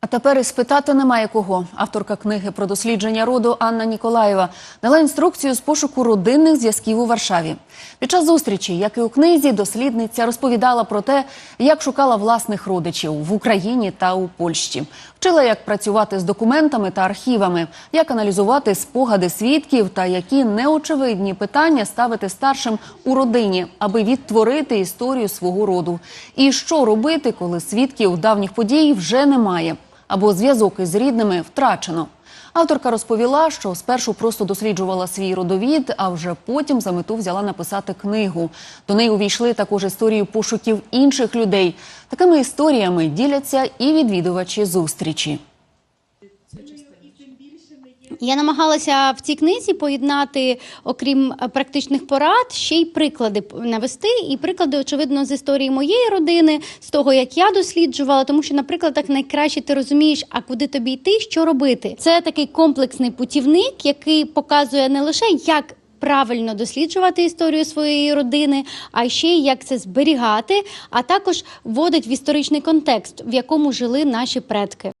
А тепер і спитати немає кого. Авторка книги про дослідження роду Анна Ніколаєва дала інструкцію з пошуку родинних зв'язків у Варшаві. Під час зустрічі, як і у книзі, дослідниця розповідала про те, як шукала власних родичів в Україні та у Польщі. Вчила, як працювати з документами та архівами, як аналізувати спогади свідків та які неочевидні питання ставити старшим у родині, аби відтворити історію свого роду. І що робити, коли свідків давніх подій вже немає або зв'язок із рідними втрачено. Авторка розповіла, що спершу просто досліджувала свій родовід, а вже потім за мету взяла написати книгу. До неї увійшли також історії пошуків інших людей. Такими історіями діляться і відвідувачі зустрічі. Я намагалася в цій книзі поєднати, окрім е, практичних порад, ще й приклади навести. І приклади, очевидно, з історії моєї родини, з того, як я досліджувала, тому що, наприклад, так найкраще ти розумієш, а куди тобі йти, що робити. Це такий комплексний путівник, який показує не лише як. Правильно досліджувати історію своєї родини, а ще й як це зберігати, а також вводить в історичний контекст, в якому жили наші предки.